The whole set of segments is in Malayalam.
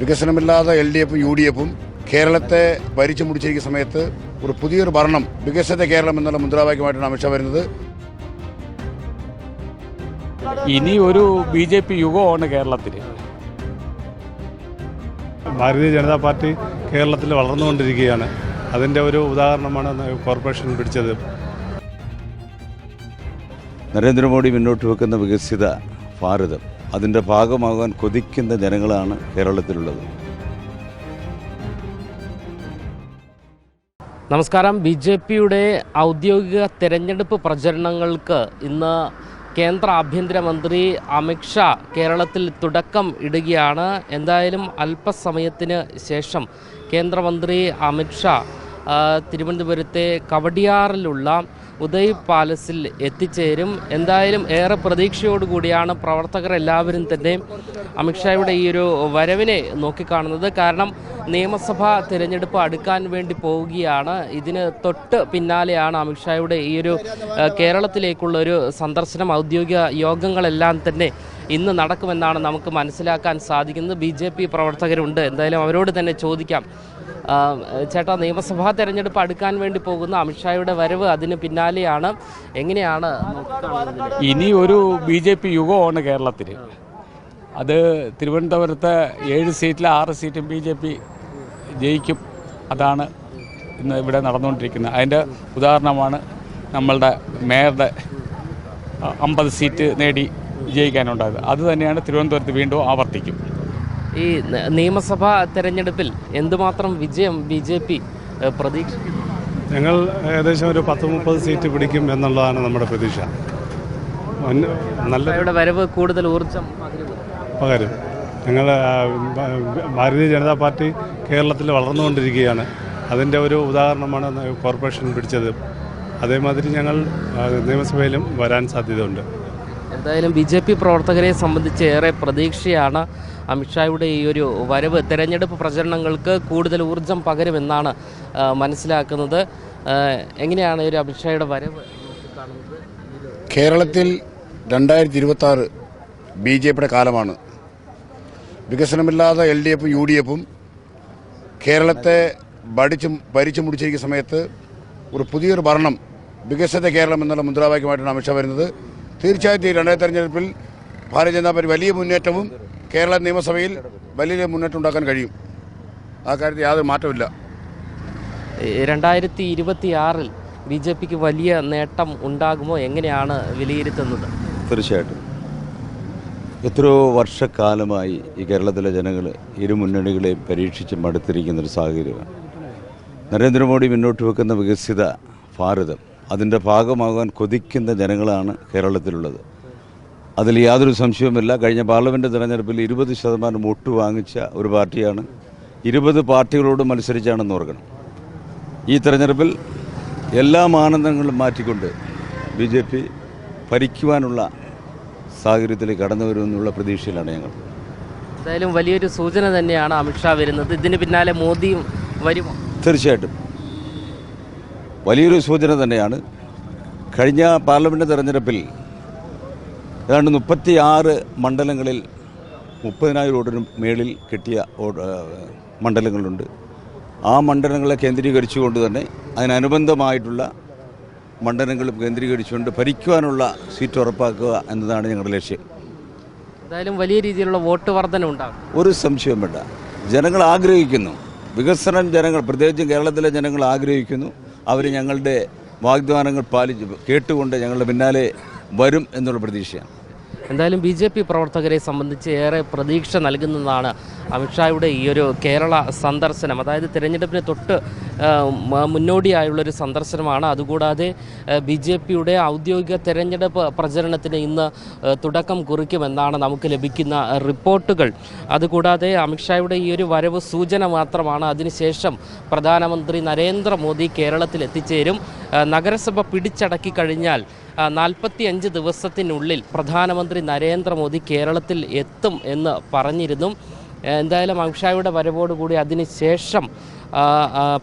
വികസനമില്ലാതെ എൽ ഡി എഫും യു ഡി എഫും കേരളത്തെ ഭരിച്ചു മുടിച്ചിരിക്കുന്ന സമയത്ത് ഒരു പുതിയൊരു ഭരണം വികസിത കേരളം എന്നുള്ള മുദ്രാവാക്യമായിട്ടാണ് അമിത്ഷാ വരുന്നത്. ഇനി ഒരു ബി ജെ പി യുഗമാണ് കേരളത്തിൽ ഭാരതീയ ജനതാ പാർട്ടി കേരളത്തിൽ വളർന്നുകൊണ്ടിരിക്കുകയാണ്. അതിന്റെ ഒരു ഉദാഹരണമാണ് കോർപ്പറേഷൻ പിടിച്ചത്. നരേന്ദ്രമോദി മുന്നോട്ട് വെക്കുന്ന വികസിത ഭാരതം. അതിന്റെ ഭാഗമാകാൻ കൊതിക്കുന്ന ജനങ്ങളാണ് കേരളത്തിലുള്ളത്. നമസ്കാരം. ബി ജെ പിയുടെ ഔദ്യോഗിക തെരഞ്ഞെടുപ്പ് പ്രചരണങ്ങൾക്ക് ഇന്ന് കേന്ദ്ര ആഭ്യന്തരമന്ത്രി അമിത്ഷാ കേരളത്തിൽ തുടക്കം ഇടുകയാണ്. എന്തായാലും അല്പസമയത്തിന് ശേഷം കേന്ദ്രമന്ത്രി അമിത്ഷാ തിരുവനന്തപുരത്തെ കവടിയാറിലുള്ള ഉദയ് പാലസിൽ എത്തിച്ചേരും. എന്തായാലും ഏറെ പ്രതീക്ഷയോടുകൂടിയാണ് പ്രവർത്തകർ എല്ലാവരും തന്നെ അമിത്ഷായുടെ ഈ ഒരു വരവിനെ നോക്കിക്കാണുന്നത്. കാരണം നിയമസഭാ തിരഞ്ഞെടുപ്പ് അടുക്കാൻ വേണ്ടി പോവുകയാണ്. ഇതിന് തൊട്ട് പിന്നാലെയാണ് അമിത്ഷായുടെ ഈ ഒരു കേരളത്തിലേക്കുള്ള ഒരു സന്ദർശനം. ഔദ്യോഗിക യോഗങ്ങളെല്ലാം തന്നെ ഇന്ന് നടക്കുമെന്നാണ് നമുക്ക് മനസ്സിലാക്കാൻ സാധിക്കുന്നത്. ബി പ്രവർത്തകരുണ്ട്. എന്തായാലും അവരോട് തന്നെ ചോദിക്കാം. ചേട്ടാ നിയമസഭാ തെരഞ്ഞെടുപ്പ് അടുക്കാൻ വേണ്ടി പോകുന്ന അമിത്ഷായുടെ വരവ് അതിന് പിന്നാലെയാണ്. എങ്ങനെയാണ്? ഇനി ഒരു ബി ജെ പി യുഗമാണ് കേരളത്തിൽ അത് തിരുവനന്തപുരത്തെ ഏഴ് സീറ്റിൽ ആറ് സീറ്റും ബി ജെ പി ജയിക്കും. അതാണ് ഇന്ന് ഇവിടെ നടന്നുകൊണ്ടിരിക്കുന്നത്. അതിന്റെ ഉദാഹരണമാണ് നമ്മളുടെ മേയറുടെ അമ്പത് സീറ്റ് നേടി ജയിക്കാനുണ്ടായത്. അത് തന്നെയാണ് തിരുവനന്തപുരത്ത് വീണ്ടും ആവർത്തിക്കും. ഈ നിയമസഭാ തെരഞ്ഞെടുപ്പിൽ എന്തുമാത്രം വിജയം ബി ജെ പി പ്രതീക്ഷിക്കുന്നു? ഞങ്ങൾ ഏകദേശം ഒരു പത്ത് മുപ്പത് സീറ്റ് പിടിക്കും എന്നുള്ളതാണ് നമ്മുടെ പ്രതീക്ഷ. നല്ല വരവ് കൂടുതൽ ഊർജം പകരം. ഞങ്ങൾ ഭാരതീയ ജനതാ പാർട്ടി കേരളത്തിൽ വളർന്നുകൊണ്ടിരിക്കുകയാണ്. അതിന്റെ ഒരു ഉദാഹരണമാണ് കോർപ്പറേഷൻ പിടിച്ചത്. അതേമാതിരി ഞങ്ങൾ നിയമസഭയിലും വരാൻ സാധ്യതയുണ്ട്. എന്തായാലും ബി ജെ പി പ്രവർത്തകരെ സംബന്ധിച്ച് ഏറെ പ്രതീക്ഷയാണ് അമിത്ഷായുടെ ഈ ഒരു വരവ്. തെരഞ്ഞെടുപ്പ് പ്രചരണങ്ങൾക്ക് കൂടുതൽ ഊർജം പകരുമെന്നാണ് മനസ്സിലാക്കുന്നത്. എങ്ങനെയാണ് ഈ ഒരു അമിത്ഷായുടെ വരവ് കേരളത്തിൽ രണ്ടായിരത്തി ഇരുപത്തി ആറ് ബി ജെ പിയുടെ കാലമാണ്. വികസനമില്ലാതെ എൽ ഡി എഫും യു ഡി എഫും കേരളത്തെ പഠിച്ചും ഭരിച്ചു മുടിച്ചിരിക്കുന്ന സമയത്ത് ഒരു പുതിയൊരു ഭരണം വികസിത കേരളം എന്നുള്ള മുദ്രാവാക്യമായിട്ടാണ് അമിത്ഷാ വരുന്നത്. തീർച്ചയായിട്ടും ഈ രണ്ടായിരത്തി തെരഞ്ഞെടുപ്പിൽ ഭാരതീയ ജനതാ പാർട്ടി വലിയ മുന്നേറ്റവും കേരള നിയമസഭയിൽ വലിയ മുന്നേറ്റം ഉണ്ടാക്കാൻ കഴിയും. ആ കാര്യത്തിൽ യാതൊരു മാറ്റമില്ല രണ്ടായിരത്തി ഇരുപത്തി ആറിൽ ബി ജെ പിക്ക് വലിയ നേട്ടം ഉണ്ടാകുമോ? എങ്ങനെയാണ് വിലയിരുത്തുന്നത്? തീർച്ചയായിട്ടും. എത്രയോ വർഷക്കാലമായി ഈ കേരളത്തിലെ ജനങ്ങൾ ഇരു മുന്നണികളെയും പരീക്ഷിച്ച് മടുത്തിരിക്കുന്നൊരു സാഹചര്യമാണ്. നരേന്ദ്രമോദി മുന്നോട്ട് വെക്കുന്ന വികസിത ഭാരതം അതിന്റെ ഭാഗമാകാൻ കൊതിക്കുന്ന ജനങ്ങളാണ് കേരളത്തിലുള്ളത്. അതിൽ യാതൊരു സംശയവുമില്ല. കഴിഞ്ഞ പാർലമെന്റ് തെരഞ്ഞെടുപ്പിൽ ഇരുപത് ശതമാനം വോട്ട് വാങ്ങിച്ച ഒരു പാർട്ടിയാണ്. ഇരുപത് പാർട്ടികളോട് മത്സരിച്ചാണെന്ന് ഓർക്കണം. ഈ തെരഞ്ഞെടുപ്പിൽ എല്ലാ മാനദണ്ഡങ്ങളും മാറ്റിക്കൊണ്ട് ബി ജെ പി ഭരിക്കുവാനുള്ള സാഹചര്യത്തിലേക്ക് കടന്നു വരുമെന്നുള്ള പ്രതീക്ഷയിലാണ് ഞങ്ങൾ. എന്തായാലും വലിയൊരു സൂചന തന്നെയാണ് അമിത്ഷാ വരുന്നത്. ഇതിന് പിന്നാലെ മോദിയും വരുമോ തീർച്ചയായിട്ടും. വലിയൊരു സൂചന തന്നെയാണ്. കഴിഞ്ഞ പാർലമെന്റ് തെരഞ്ഞെടുപ്പിൽ ഏതാണ്ട് മുപ്പത്തി ആറ് മണ്ഡലങ്ങളിൽ മുപ്പതിനായിരം വോട്ടിന് മേളിൽ കിട്ടിയ മണ്ഡലങ്ങളുണ്ട്. ആ മണ്ഡലങ്ങളെ കേന്ദ്രീകരിച്ചുകൊണ്ട് തന്നെ അതിനനുബന്ധമായിട്ടുള്ള മണ്ഡലങ്ങളും കേന്ദ്രീകരിച്ചുകൊണ്ട് ഭരിക്കുവാനുള്ള സീറ്റ് ഉറപ്പാക്കുക എന്നതാണ് ഞങ്ങളുടെ ലക്ഷ്യം. എന്തായാലും വലിയ രീതിയിലുള്ള വോട്ട് വർധന ഉണ്ടാകും. ഒരു സംശയവും വേണ്ട ജനങ്ങൾ ആഗ്രഹിക്കുന്നു. വികസനം ജനങ്ങൾ പ്രത്യേകിച്ചും കേരളത്തിലെ ജനങ്ങൾ ആഗ്രഹിക്കുന്നു. അവർ ഞങ്ങളുടെ വാഗ്ദാനങ്ങൾ പാലിച്ച് കേട്ടുകൊണ്ട് ഞങ്ങളുടെ പിന്നാലെ വരും എന്നുള്ള പ്രതീക്ഷയാണ്. എന്തായാലും ബി ജെ പി പ്രവർത്തകരെ സംബന്ധിച്ച് ഏറെ പ്രതീക്ഷ നൽകുന്നതാണ് അമിത്ഷായുടെ ഈ ഒരു കേരള സന്ദർശനം. അതായത് തിരഞ്ഞെടുപ്പിന് തൊട്ട് മുന്നോടിയായുള്ളൊരു സന്ദർശനമാണ്. അതുകൂടാതെ ബി ജെ പിയുടെ ഔദ്യോഗിക തെരഞ്ഞെടുപ്പ് പ്രചരണത്തിന് ഇന്ന് തുടക്കം കുറിക്കുമെന്നാണ് നമുക്ക് ലഭിക്കുന്ന റിപ്പോർട്ടുകൾ. അതുകൂടാതെ അമിത്ഷായുടെ ഈ ഒരു വരവ് സൂചന മാത്രമാണ്. അതിനുശേഷം പ്രധാനമന്ത്രി നരേന്ദ്രമോദി കേരളത്തിൽ എത്തിച്ചേരും. നഗരസഭ പിടിച്ചടക്കി കഴിഞ്ഞാൽ നാൽപ്പത്തി അഞ്ച് ദിവസത്തിനുള്ളിൽ പ്രധാനമന്ത്രി നരേന്ദ്രമോദി കേരളത്തിൽ എത്തും എന്ന് പറഞ്ഞിരുന്നു. എന്തായാലും അമിത്ഷായുടെ വരവോടുകൂടി അതിനുശേഷം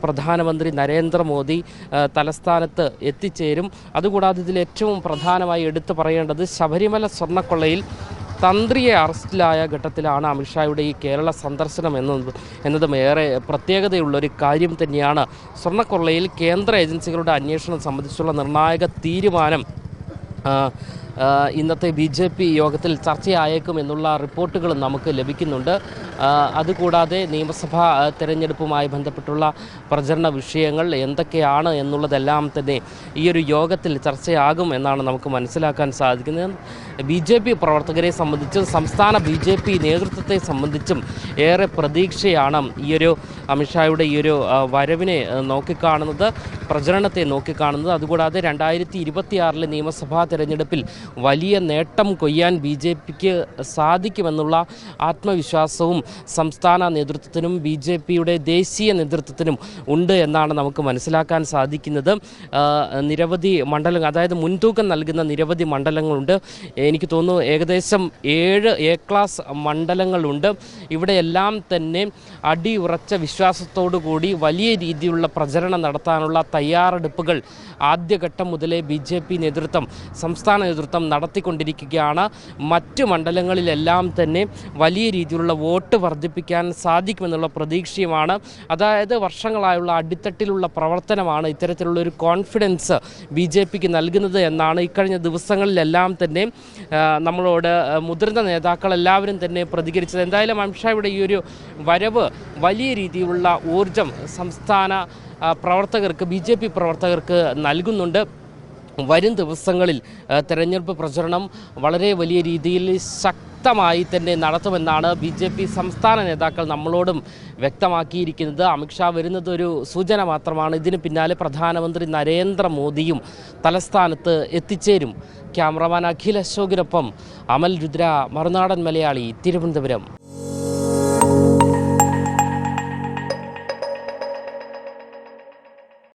പ്രധാനമന്ത്രി നരേന്ദ്രമോദി തലസ്ഥാനത്ത് എത്തിച്ചേരും. അതുകൂടാതെ ഇതിൽ ഏറ്റവും പ്രധാനമായി എടുത്തു പറയേണ്ടത് ശബരിമല സ്വർണക്കൊള്ളയിൽ തന്ത്രിയെ അറസ്റ്റിലായ ഘട്ടത്തിലാണ് അമിത്ഷായുടെ ഈ കേരള സന്ദർശനം എന്നത് എന്നതും ഏറെ പ്രത്യേകതയുള്ളൊരു കാര്യം തന്നെയാണ്. സ്വർണക്കൊള്ളയിൽ കേന്ദ്ര ഏജൻസികളുടെ അന്വേഷണം സംബന്ധിച്ചുള്ള നിർണായക തീരുമാനം uh, ഇന്നത്തെ ബി ജെ പി യോഗത്തിൽ ചർച്ചയായേക്കും എന്നുള്ള റിപ്പോർട്ടുകൾ നമുക്ക് ലഭിക്കുന്നുണ്ട്. അതുകൂടാതെ നിയമസഭാ തെരഞ്ഞെടുപ്പുമായി ബന്ധപ്പെട്ടുള്ള പ്രചരണ വിഷയങ്ങൾ എന്തൊക്കെയാണ് എന്നുള്ളതെല്ലാം തന്നെ ഈ ഒരു യോഗത്തിൽ ചർച്ചയാകും എന്നാണ് നമുക്ക് മനസ്സിലാക്കാൻ സാധിക്കുന്നത്. ബി ജെ പി പ്രവർത്തകരെ സംബന്ധിച്ചും സംസ്ഥാന ബി ജെ പി നേതൃത്വത്തെ സംബന്ധിച്ചും ഏറെ പ്രതീക്ഷയാണ് ഈയൊരു അമിത്ഷായുടെ ഈ ഒരു വരവിനെ നോക്കിക്കാണുന്നത് പ്രചരണത്തെ നോക്കിക്കാണുന്നത്. അതുകൂടാതെ രണ്ടായിരത്തി ഇരുപത്തിയാറിലെ നിയമസഭാ തെരഞ്ഞെടുപ്പിൽ വലിയ നേട്ടം കൊയ്യാൻ ബി ജെ പിക്ക് സാധിക്കുമെന്നുള്ള ആത്മവിശ്വാസവും സംസ്ഥാന നേതൃത്വത്തിനും ബി ജെ പിയുടെ ദേശീയ നേതൃത്വത്തിനും ഉണ്ട് എന്നാണ് നമുക്ക് മനസ്സിലാക്കാൻ സാധിക്കുന്നത്. നിരവധി മണ്ഡലങ്ങൾ അതായത് മുൻതൂക്കം നൽകുന്ന നിരവധി മണ്ഡലങ്ങളുണ്ട്. എനിക്ക് തോന്നുന്നു ഏകദേശം ഏഴ് എ ക്ലാസ് മണ്ഡലങ്ങളുണ്ട്. ഇവിടെയെല്ലാം തന്നെ അടിയുറച്ച വിശ്വാസത്തോടു കൂടി വലിയ രീതിയിലുള്ള പ്രചരണം നടത്താനുള്ള തയ്യാറെടുപ്പുകൾ ആദ്യഘട്ടം മുതലേ ബി നേതൃത്വം സംസ്ഥാന നേതൃത്വം നടത്തിക്കൊണ്ടിരിക്കുകയാണ്. മറ്റ് മണ്ഡലങ്ങളിലെല്ലാം തന്നെ വലിയ രീതിയിലുള്ള വോട്ട് വർദ്ധിപ്പിക്കാൻ സാധിക്കുമെന്നുള്ള പ്രതീക്ഷയുമാണ്. അതായത് വർഷങ്ങളായുള്ള അടിത്തട്ടിലുള്ള പ്രവർത്തനമാണ് ഇത്തരത്തിലുള്ള ഒരു കോൺഫിഡൻസ് ബി ജെ പിക്ക് നൽകുന്നത് എന്നാണ്. ഇക്കഴിഞ്ഞ ദിവസങ്ങളിലെല്ലാം തന്നെ നമ്മളോട് മുതിർന്ന നേതാക്കൾ എല്ലാവരും തന്നെ പ്രതികരിച്ചത്. എന്തായാലും അമിത്ഷായുടെ ഈ ഒരു വരവ് വലിയ രീതിയിലുള്ള ഊർജം സംസ്ഥാന പ്രവർത്തകർക്ക് ബി പ്രവർത്തകർക്ക് നൽകുന്നുണ്ട്. വരും ദിവസങ്ങളിൽ തെരഞ്ഞെടുപ്പ് പ്രചരണം വളരെ വലിയ രീതിയിൽ ശക്തമായി തന്നെ നടത്തുമെന്നാണ് ബി ജെ പി സംസ്ഥാന നേതാക്കൾ നമ്മളോടും വ്യക്തമാക്കിയിരിക്കുന്നത്. അമിത്ഷാ വരുന്നത് ഒരു സൂചന മാത്രമാണ്. ഇതിന് പിന്നാലെ പ്രധാനമന്ത്രി നരേന്ദ്രമോദിയും തലസ്ഥാനത്ത് എത്തിച്ചേരും. ക്യാമറമാൻ അഖിൽ അശോകിനൊപ്പം അമൽ രുദ്ര മറുനാടൻ മലയാളി തിരുവനന്തപുരം.